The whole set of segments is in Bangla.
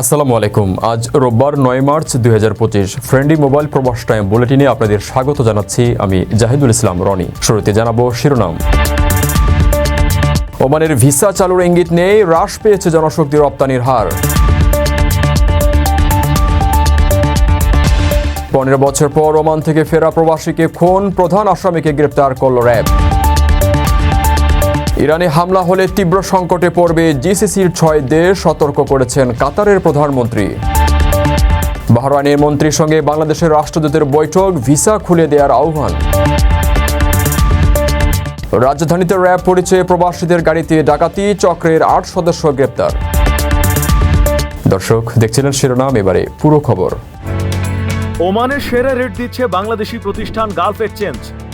আসসালামু আলাইকুম। আজ রোববার নয় মার্চ দুই হাজার পঁচিশ। ফ্রেন্ডলি মোবাইল প্রবাস টাইম বুলেটিনে আপনাদের স্বাগত জানাচ্ছি আমি জাহিদুল ইসলাম রনি। শুরুতে জানাব শিরোনাম। ওমানের ভিসা চালুর ইঙ্গিত নেই, হ্রাস পেয়েছে জনশক্তি রপ্তানির হার। পনেরো বছর পর ওমান থেকে ফেরা প্রবাসীকে খুন, প্রধান আসামিকে গ্রেপ্তার করল র্যাব। ইরানে হামলা হলে তীব্র সংকটে পড়বে জিসিসির ছয় দেশ, সতর্ক করেছেন কাতারের প্রধানমন্ত্রী। বাহরাইনের মন্ত্রীর সঙ্গে বাংলাদেশের রাষ্ট্রদূতের বৈঠক, ভিসা খুলে দেওয়ার আহ্বান। রাজধানীতে র্যাব পরিচয়ে প্রবাসীদের গাড়িতে ডাকাতি, চক্রের আট সদস্য গ্রেপ্তার। দর্শক, দেখছিলেন শিরোনাম, এবারে পুরো খবর। ওমানের সেরা রেট দিচ্ছে বাংলাদেশি প্রতিষ্ঠান গালফ এক্সচেঞ্জ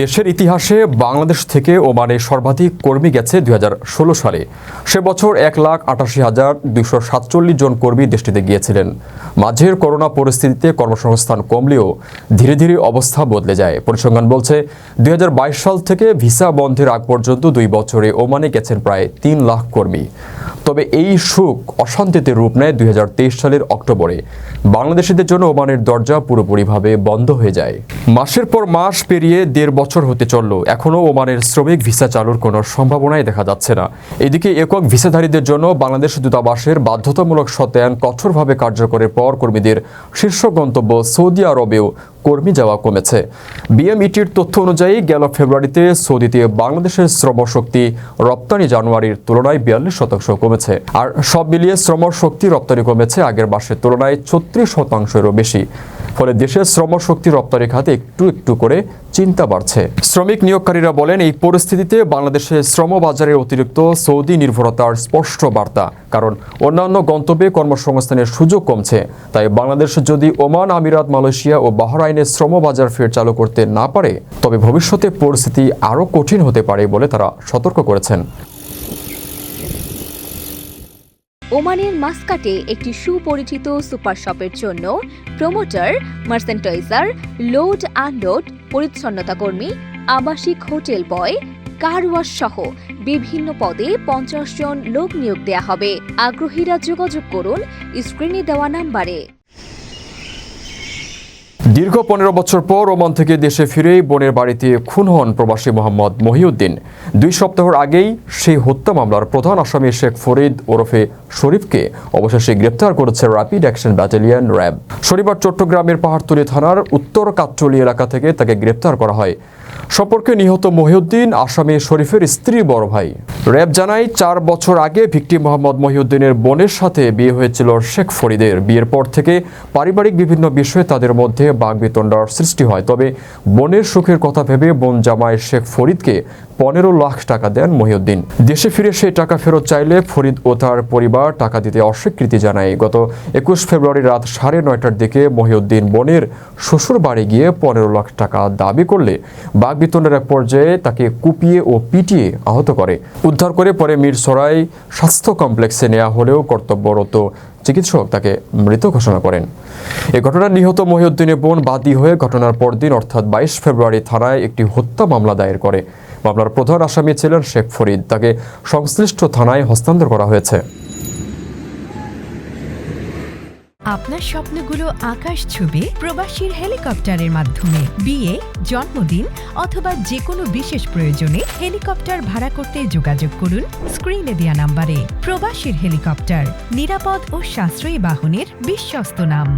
দেশের ইতিহাসে বাংলাদেশ থেকে ওমানে সর্বাধিক কর্মী গেছে দুই হাজার ষোলো সালে। সে বছর এক লাখ আটাশি হাজার দুইশো সাতচল্লিশ জন কর্মী দেশটিতে গিয়েছিলেন। মাঝের করোনা পরিস্থিতিতে কর্মসংস্থান কমলেও ধীরে ধীরে অবস্থা বদলে যায়। পরিসংখ্যান বলছে, দুই হাজার বাইশ সাল থেকে ভিসা বন্ধের আগ পর্যন্ত দুই বছরে ওমানে গেছেন প্রায় তিন লাখ কর্মী। তবে এই সুখ অশান্তিতে রূপ নেয় দুই হাজার তেইশ সালের অক্টোবরে। বাংলাদেশিদের জন্য ওমানের দরজা পুরোপুরিভাবে বন্ধ হয়ে যায়। মাসের পর মাস পেরিয়ে দেড় বছর হতে চলল। এখনও ওমানের শ্রমিক ভিসা চালুর কোনো সম্ভাবনাই দেখা যাচ্ছে না। এদিকে একক ভিসাধারীদের জন্য বাংলাদেশ দূতাবাসের বাধ্যতামূলক সত্যায়ন কঠোরভাবে কার্যকরের পর কর্মীদের শীর্ষ গন্তব্য সৌদি আরবেও কর্মী যাওয়া কমেছে। বিএমইটির তথ্য অনুযায়ী গেল ফেব্রুয়ারিতে সৌদিতে বাংলাদেশের শ্রমশক্তি রপ্তানি জানুয়ারির তুলনায় বিয়াল্লিশ শতাংশ কমেছে। আর সব মিলিয়ে শ্রমশক্তি রপ্তানি কমেছে আগের মাসের তুলনায় ছত্রিশ শতাংশেরও বেশি। ফলে দেশের শ্রমশক্তি রপ্তানি খাতে একটু একটু করে চিন্তা বাড়ছে। শ্রমিক নিয়োগকারীরা বলেন, এই পরিস্থিতিতে বাংলাদেশের শ্রম বাজারের অতিরিক্ত সৌদি নির্ভরতার স্পষ্ট বার্তা। কারণ অন্যান্য গন্তব্যে কর্মসংস্থানের সুযোগ কমছে। তাই বাংলাদেশ যদি ওমান, আমিরাত, মালয়েশিয়া ও বাহরাইনে শ্রম বাজার ফের চালু করতে না পারে, তবে ভবিষ্যতে পরিস্থিতি আরও কঠিন হতে পারে বলে তারা সতর্ক করেছেন। ওমানের মাস্কাটে একটি সুপরিচিত সুপার শপের জন্য প্রমোটার, মার্সেন্টাইজার, লোড আনলোড পরিচ্ছন্নতা কর্মী, আবাসিক হোটেল বয়, কার ওয়াশ সহ বিভিন্ন পদে পঞ্চাশ জন লোক নিয়োগ দেয়া হবে। আগ্রহীরা যোগাযোগ করুন, স্ক্রিনে দেওয়া নাম্বারে। দীর্ঘ পনেরো বছর পর ওমান থেকে দেশে ফিরেই বোনের বাড়িতে খুন হন প্রবাসী মোহাম্মদ মহিউদ্দিন। দুই সপ্তাহর আগেই সেই হত্যা মামলার প্রধান আসামি শেখ ফরিদ ওরফে শরীফকে অবশেষে গ্রেপ্তার করেছে র্যাপিড অ্যাকশন ব্যাটালিয়ন র্যাব। শনিবার চট্টগ্রামের পাহাড়তলী থানার উত্তর কাট্টলি এলাকা থেকে তাকে গ্রেপ্তার করা হয়। সম্পর্কে নিহত মহিউদ্দিন আসামি শরীফের স্ত্রী বড় ভাই। র্যাব জানায়, চার বছর আগে ভিক্টি মোহাম্মদ মহিউদ্দিনের বোনের সাথে বিয়ে হয়েছিল শেখ ফরিদের। বিয়ের পর থেকে পারিবারিক বিভিন্ন বিষয়ে তাদের মধ্যে বাগবিতণ্ডার সৃষ্টি হয়। তবে বোনের সুখের কথা ভেবে বোন জামাই শেখ ফরিদকে পনেরো লাখ টাকা দেন মহিউদ্দিন। দেশে ফিরে সেই টাকা ফেরত চাইলে ফরিদ ও তার পরিবার টাকা দিতে অস্বীকৃতি জানায়। গত একুশ ফেব্রুয়ারি রাত সাড়ে নয়টার দিকে মহিউদ্দিন বোনের শ্বশুর বাড়ি গিয়ে পনেরো লাখ টাকা দাবি করলে বাগবিতণ্ডের এক পর্যায়ে তাকে কুপিয়ে ও পিটিয়ে আহত করে। উদ্ধার করে পরে মিরসরাই স্বাস্থ্য কমপ্লেক্সে নেওয়া হলেও কর্তব্যরত চিকিৎসক তাকে মৃত ঘোষণা করেন। এ ঘটনায় নিহত মহিউদ্দিনের বোন বাদী হয়ে ঘটনার পরদিন অর্থাৎ বাইশ ফেব্রুয়ারি থানায় একটি হত্যা মামলা দায়ের করে। মামলার প্রধান আসামি ছিলেন শেখ ফরিদ। তাকে সংশ্লিষ্ট থানায় হস্তান্তর করা হয়েছে। আপনার স্বপ্নগুলো আকাশ ছুবে প্রবাসীর হেলিকপ্টারের মাধ্যমে। বিয়ে, জন্মদিন অথবা যে কোনো বিশেষ প্রয়োজনে হেলিকপ্টার ভাড়া করতে যোগাযোগ করুন স্ক্রিনে দেওয়া নাম্বারে। প্রবাসীর হেলিকপ্টার, নিরাপদ ও সাশ্রয়ী বাহনের বিশ্বস্ত নাম।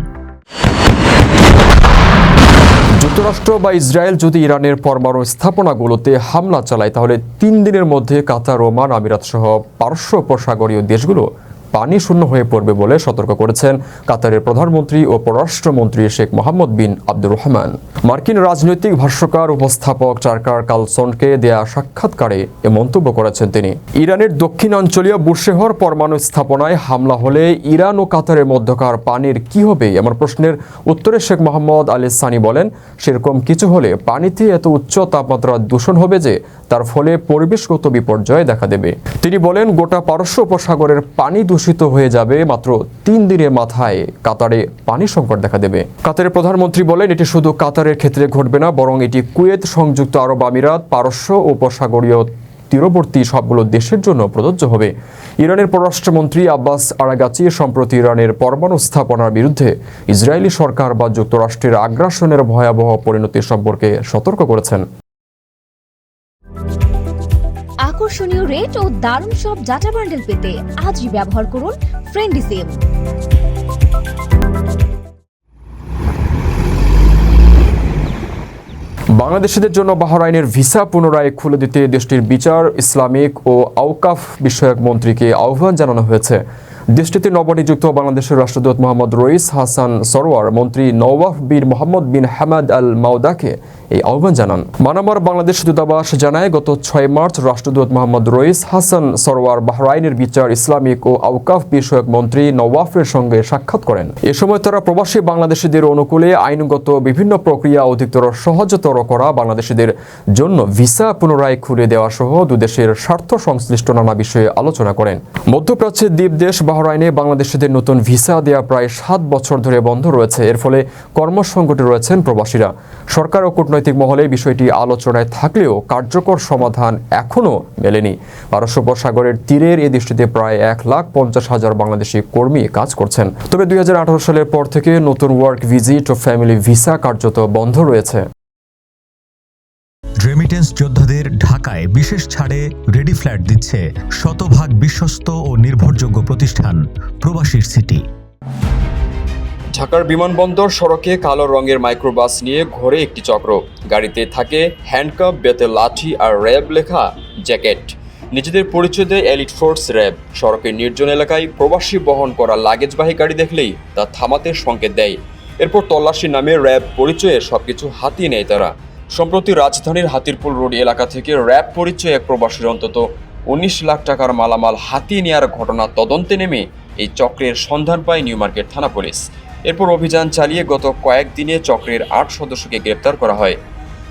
যুক্তরাষ্ট্র বা ইসরায়েল যদি ইরানের পরমাণু স্থাপনাগুলোতে হামলা চালায়, তাহলে তিন দিনের মধ্যে কাতার ওমান আমিরাত সহ পারস্য উপসাগরীয় দেশগুলো পানি শূন্য হয়ে পড়বে বলে সতর্ক করেছেন কাতারের প্রধানমন্ত্রী ও পররাষ্ট্রমন্ত্রী শেখ মোহাম্মদ বিন আব্দুর রহমান। মার্কিন রাজনৈতিক ভাষ্যকার, উপস্থাপক চার্কার কালসনকে দেয়া সাক্ষাৎকারে এ মন্তব্য করেছেন তিনি। ইরানের দক্ষিণাঞ্চলীয় বুশেহর পরমাণু স্থাপনায় হামলা হলে ইরান ও কাতারের মধ্যকার পানির কি হবে এমন প্রশ্নের উত্তরে শেখ মোহাম্মদ আলী সানি বলেন, সেরকম কিছু হলে পানিতে এত উচ্চ তাপমাত্রা দূষণ হবে যে তার ফলে পরিবেশগত বিপর্যয় দেখা দেবে। তিনি বলেন, গোটা পারস্য উপসাগরের পানি দূষণ দূষিত হয়ে যাবে মাত্র তিন দিনের মাথায় কাতারে পানি সংকট দেখা দেবে। কাতারের প্রধানমন্ত্রী বলেন, এটি শুধু কাতারের ক্ষেত্রে ঘটবে না, বরং এটি কুয়েত সংযুক্ত আরব আমিরাত, পারস্য উপসাগরীয় তীরবর্তী সবগুলো দেশের জন্য প্রযোজ্য হবে। ইরানের পররাষ্ট্রমন্ত্রী আব্বাস আরাগাচি সম্প্রতি ইরানের পরমাণু স্থাপনার বিরুদ্ধে ইসরায়েলি সরকার বা যুক্তরাষ্ট্রের আগ্রাসনের ভয়াবহ পরিণতি সম্পর্কে সতর্ক করেছেন। আকর্ষণীয় রেট ও দারুণ সব ডাটা বান্ডেল পেতে আজই ব্যবহার করুন ফ্রেন্ডি সিম বাংলাদেশিদের জন্য বাহরাইনের ভিসা পুনরায় খুলে দিতে দেশটির বিচার, ইসলামিক ও আউকাফ বিষয়ক মন্ত্রীকে আহ্বান জানানো হয়েছে। দেশটিতে নবনিযুক্ত বাংলাদেশের রাষ্ট্রদূত মোহাম্মদ রইস হাসান সরোয়ার, মন্ত্রী নওয়াফ বিন মোহাম্মদ বিন হামাদ আল মাউদাকে এই আহ্বান জানান। মানামার বাংলাদেশ দূতাবাস জানায়, গত ছয় মার্চ রাষ্ট্রদূত মোহাম্মদ রইস হাসান সরোয়ার বাহরাইনের বিচার, ইসলামিক ও আওকাফ বিষয়ক মন্ত্রী নওয়াফের সঙ্গে সাক্ষাৎ করেন। এ সময় তারা প্রবাসী বাংলাদেশিদের অনুকূলে আইনগত বিভিন্ন প্রক্রিয়া অধিকতর সহজতর করা বাংলাদেশিদের জন্য ভিসা পুনরায় খুলে দেওয়া সহ দুদেশের স্বার্থ সংশ্লিষ্ট নানা বিষয়ে আলোচনা করেন। মধ্যপ্রাচ্যের দ্বীপ দেশ বাহরাইনে বাংলাদেশিদের নতুন ভিসা দেওয়া প্রায় সাত বছর ধরে বন্ধ রয়েছে। এর ফলে কর্মসংকটে রয়েছেন প্রবাসীরা। সরকার ও কূটনৈতিক মহলে বিষয়টি আলোচনায় থাকলেও কার্যকর সমাধান এখনও মেলেনি। পারস্য উপসাগরের তীরের এই দৃষ্টিতে প্রায় এক লাখ পঞ্চাশ হাজার বাংলাদেশি কর্মী কাজ করছেন। তবে দুই হাজার আঠারো সালের পর থেকে নতুন ওয়ার্ক ভিজিট ও ফ্যামিলি ভিসা কার্যত বন্ধ রয়েছে। রেমিটেন্স যোদ্ধাদের ঢাকায় বিশেষ ছাড়ে রেডি ফ্ল্যাট দিচ্ছে শতভাগ বিশ্বস্ত ও নির্ভরযোগ্য প্রতিষ্ঠান, প্রবাসীর সিটি। ঢাকার বিমানবন্দর সড়কে কালো রঙের মাইক্রোবাস নিয়ে ঘোরে একটি চক্র। গাড়িতে থাকে হ্যান্ডকাপ, বেতে লাঠি আর র্যাব লেখা জ্যাকেট। নিজেদের পরিচয় দেয় এলিট ফোর্স র্যাব। সড়কের নির্জন এলাকায় প্রবাসী বহন করা লাগেজবাহী গাড়ি দেখলেই তা থামাতে সংকেত দেয়। এরপর তল্লাশি নামে র্যাব পরিচয়ে সবকিছু হাতিয়ে নেয় তারা। সম্প্রতি রাজধানীর হাতিরপুল রোড এলাকা থেকে র্যাব পরিচয় এক প্রবাসীর অন্তত উনিশ লাখ টাকার মালামাল হাতিয়ে নেওয়ার ঘটনা তদন্তে নেমে এই চক্রের সন্ধান পায় নিউ মার্কেট থানা পুলিশ। এরপর অভিযান চালিয়ে গত কয়েকদিনে চক্রের আট সদস্যকে গ্রেপ্তার করা হয়।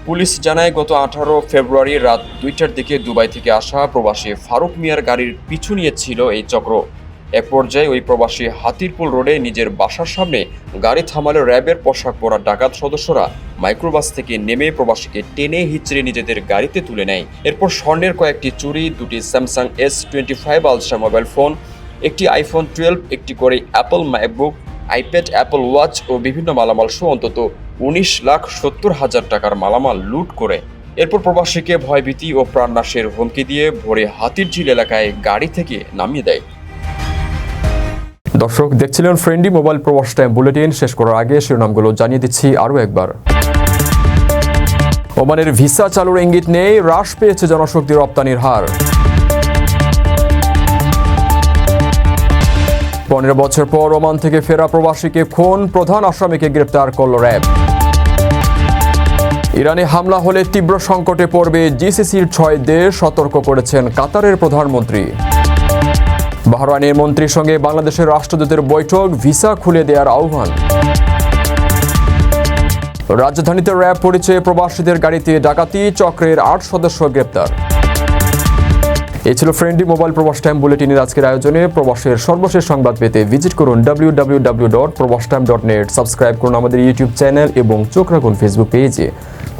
পুলিশ জানায়, গত আঠারো ফেব্রুয়ারি রাত দুইটার দিকে দুবাই থেকে আসা প্রবাসী ফারুক মিয়ার গাড়ির পিছু নিয়েছিল এই চক্র। এক পর্যায়ে ওই প্রবাসী হাতিরপুল রোডে নিজের বাসার সামনে গাড়ি থামালে র্যাবের পোশাক পরা ডাকাত সদস্যরা। মাইক্রোবাস থেকে নেমে প্রবাসীকে টেনে হিচড়ে নিজেদের গাড়িতে তুলে নেয়। এরপর স্বর্ণের কয়েকটি চুরি, দুটি Samsung S twenty five ultra mobile phone একটি আইফোন টুয়েলভ একটি করে Apple MacBook iPad Apple watch ও বিভিন্ন মালামাল সহ অন্তত উনিশ লাখ সত্তর হাজার টাকার মালামাল লুট করে। এরপর প্রবাসীকে ভয়ভীতি ও প্রাণনাশের হুমকি দিয়ে ভোরে হাতিরঝিল এলাকায় গাড়ি থেকে নামিয়ে দেয়। দর্শক, দেখছিলেন friendly mobile Probash time bulletin শেষ করার আগে শিরোনামগুলো জানিয়ে দিচ্ছি আরও একবার। ওমানের ভিসা চালুর ইঙ্গিত নেই হ্রাস পেয়েছে জনশক্তি রপ্তানির হার। পনেরো বছর পর ওমান থেকে ফেরা প্রবাসীকে খুন। প্রধান আসামিকে গ্রেপ্তার করল র্যাব। ইরানে হামলা হলে তীব্র সংকটে পড়বে জিসিসির ছয় দেশ। সতর্ক করেছেন কাতারের প্রধানমন্ত্রী। বাহরাইনের মন্ত্রীর সঙ্গে বাংলাদেশের রাষ্ট্রদূতের বৈঠক, ভিসা খুলে দেওয়ার আহ্বান। রাজধানীতে র্যাব পরিচয়ে প্রবাসীদের গাড়িতে ডাকাতি, চক্রের আট সদস্য গ্রেপ্তার। এই ছিল ফ্রেন্ডলি মোবাইল প্রবাস টাইম বুলেটিনের আজকের আয়োজনে প্রবাসের সর্বশেষ সংবাদ পেতে ভিজিট করুন W W W dot Probash time dot net subscribe করুন আমাদের ইউটিউব চ্যানেল এবং চোখ রাখুন ফেসবুক পেজে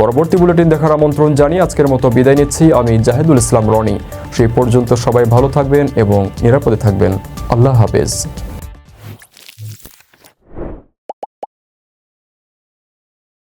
পরবর্তী বুলেটিন দেখার আমন্ত্রণ জানিয়ে আজকের মতো বিদায় নিচ্ছি। আমি জাহেদুল ইসলাম রনি। সেই পর্যন্ত সবাই ভালো থাকবেন এবং নিরাপদে থাকবেন। আল্লাহ হাফেজ।